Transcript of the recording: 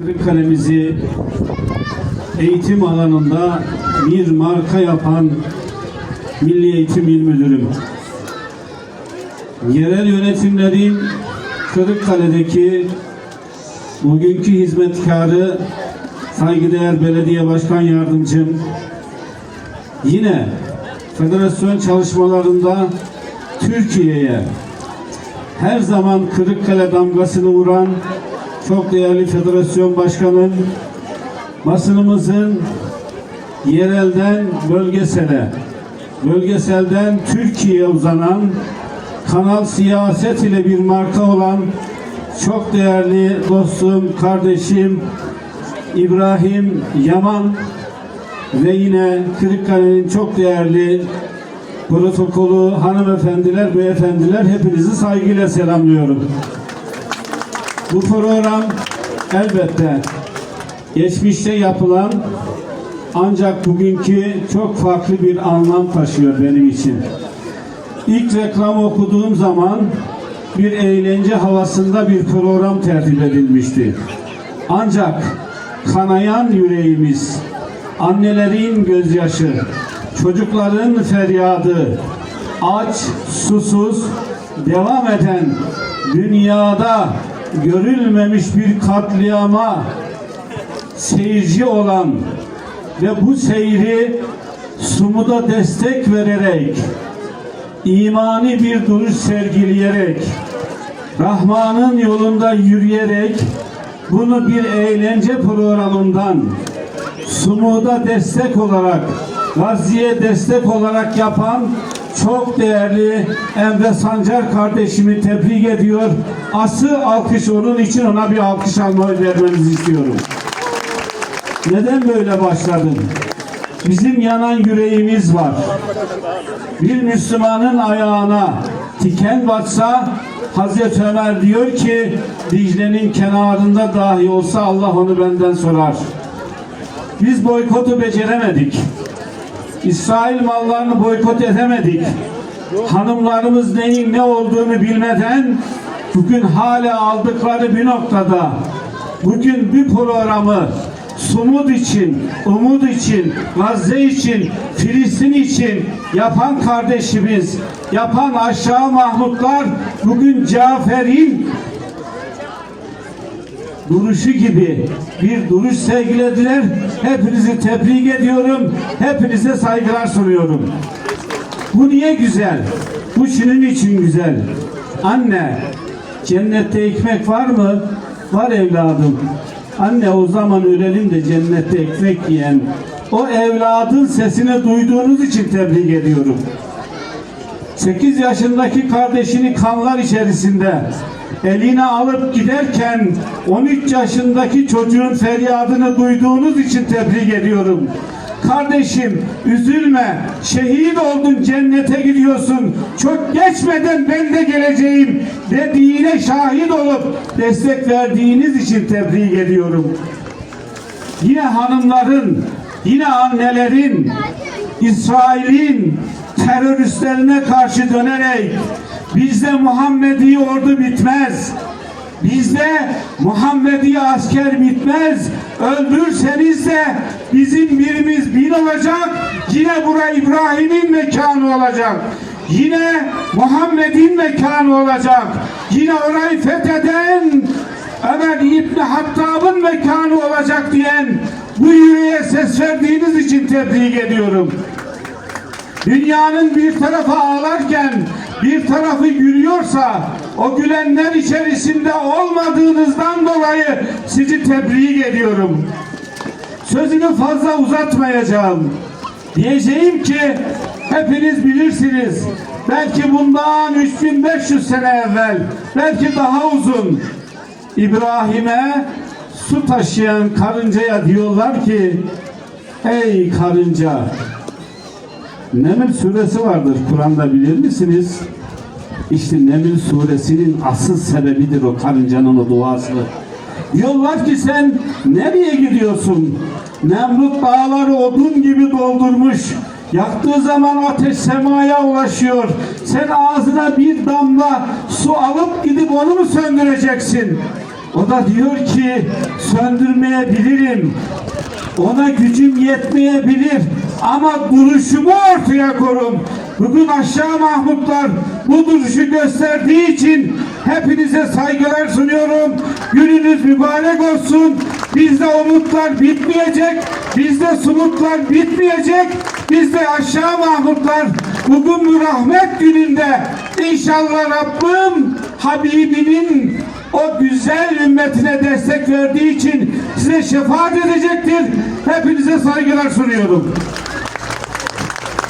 Kırıkkale'mizi eğitim alanında bir marka yapan Milli Eğitim İl Müdürüm. Yerel yönetimlerin Kırıkkale'deki bugünkü hizmetkarı saygıdeğer belediye başkan yardımcım yine federasyon çalışmalarında Türkiye'ye her zaman Kırıkkale damgasını vuran çok değerli federasyon başkanım, basınımızın yerelden bölgesele, bölgeselden Türkiye'ye uzanan kanal siyaset ile bir marka olan çok değerli dostum, kardeşim İbrahim Yaman ve yine Kırıkkale'nin çok değerli protokolü hanımefendiler, beyefendiler hepinizi saygıyla selamlıyorum. Bu program elbette geçmişte yapılan ancak bugünkü çok farklı bir anlam taşıyor benim için. İlk reklam okuduğum zaman bir eğlence havasında bir program tertip edilmişti. Ancak kanayan yüreğimiz, annelerin gözyaşı, çocukların feryadı, aç, susuz, devam eden dünyada görülmemiş bir katliama seyirci olan ve bu seyri sumuda destek vererek imani bir duruş sergileyerek Rahman'ın yolunda yürüyerek bunu bir eğlence programından sumuda destek olarak Gazi'ye destek olarak yapan çok değerli Emre Sancar kardeşimi tebrik ediyor. Asıl alkış onun için ona bir alkış almayı vermenizi istiyorum. Neden böyle başladım? Bizim yanan yüreğimiz var. Bir Müslümanın ayağına tiken batsa Hazreti Ömer diyor ki Dicle'nin kenarında dahi olsa Allah onu benden sorar. Biz boykotu beceremedik. İsrail mallarını boykot edemedik. Hanımlarımız neyin ne olduğunu bilmeden bugün hala aldıkları bir noktada bugün bir programı Sumud için, umut için, Gazze için, Filistin için yapan kardeşimiz, yapan aşağı Mahmutlar bugün Cafer'in duruşu gibi bir duruş sergilediler. Hepinizi tebrik ediyorum. Hepinize saygılar sunuyorum. Bu niye güzel? Bu şunun için güzel. Anne, cennette ekmek var mı? Var evladım. Anne o zaman ölelim de cennette ekmek yiyen. O evladın sesini duyduğunuz için tebrik ediyorum. 8 yaşındaki kardeşini kanlar içerisinde eline alıp giderken 13 yaşındaki çocuğun feryadını duyduğunuz için tebrik ediyorum. Kardeşim üzülme şehit oldun cennete gidiyorsun çok geçmeden ben de geleceğim dediğine şahit olup destek verdiğiniz için tebrik ediyorum. Yine hanımların yine annelerin İsrail'in teröristlerine karşı dönerek bizde Muhammedi ordu bitmez. Bizde Muhammedi asker bitmez. Öldürseniz de bizim birimiz bin olacak. Yine bura İbrahim'in mekanı olacak. Yine Muhammed'in mekanı olacak. Yine orayı fetheden Ömer İbni Hattab'ın mekanı olacak diyen bu yüreğe ses verdiğiniz için tebrik ediyorum. Dünyanın bir tarafı ağlarken bir tarafı gülüyorsa o gülenler içerisinde olmadığınızdan dolayı sizi tebrik ediyorum. Sözümü fazla uzatmayacağım. Diyeceğim ki hepiniz bilirsiniz. Belki bundan 3500 sene evvel, belki daha uzun İbrahim'e su taşıyan karıncaya diyorlar ki Ey karınca Neml suresi vardır Kur'an'da bilir misiniz? İşte Neml suresinin asıl sebebidir o karıncanın o duası. Diyorlar ki sen nereye gidiyorsun? Nemrut dağları odun gibi doldurmuş. Yaktığı zaman ateş semaya ulaşıyor. Sen ağzına bir damla su alıp gidip onu mu söndüreceksin? O da diyor ki söndürmeyebilirim. Ona gücüm yetmeyebilir ama duruşumu ortaya korum. Bugün aşağı Mahmutlar bu duruşu gösterdiği için hepinize saygılar sunuyorum. Gününüz mübarek olsun. Bizde umutlar bitmeyecek. Bizde sumutlar bitmeyecek. Bizde aşağı Mahmutlar bugün bu rahmet gününde inşallah Rabbim Habibinin o güzel ümmetine destek verdiği için size şefaat edecektir. Hepinize saygılar sunuyorum.